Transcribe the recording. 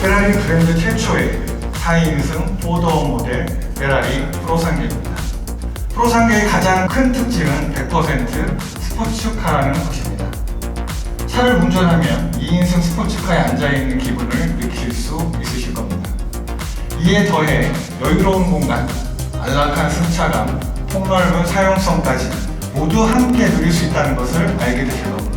페라리 브랜드 최초의 4인승 4도어 모델 페라리 프로상계입니다. 프로상계의 가장 큰 특징은 100% 스포츠카라는 것입니다. 차를 운전하면 2인승 스포츠카에 앉아있는 기분을 느낄 수 있으실 겁니다. 이에 더해 여유로운 공간, 안락한 승차감, 폭넓은 사용성까지 모두 함께 누릴 수 있다는 것을 알게 되실 겁니다.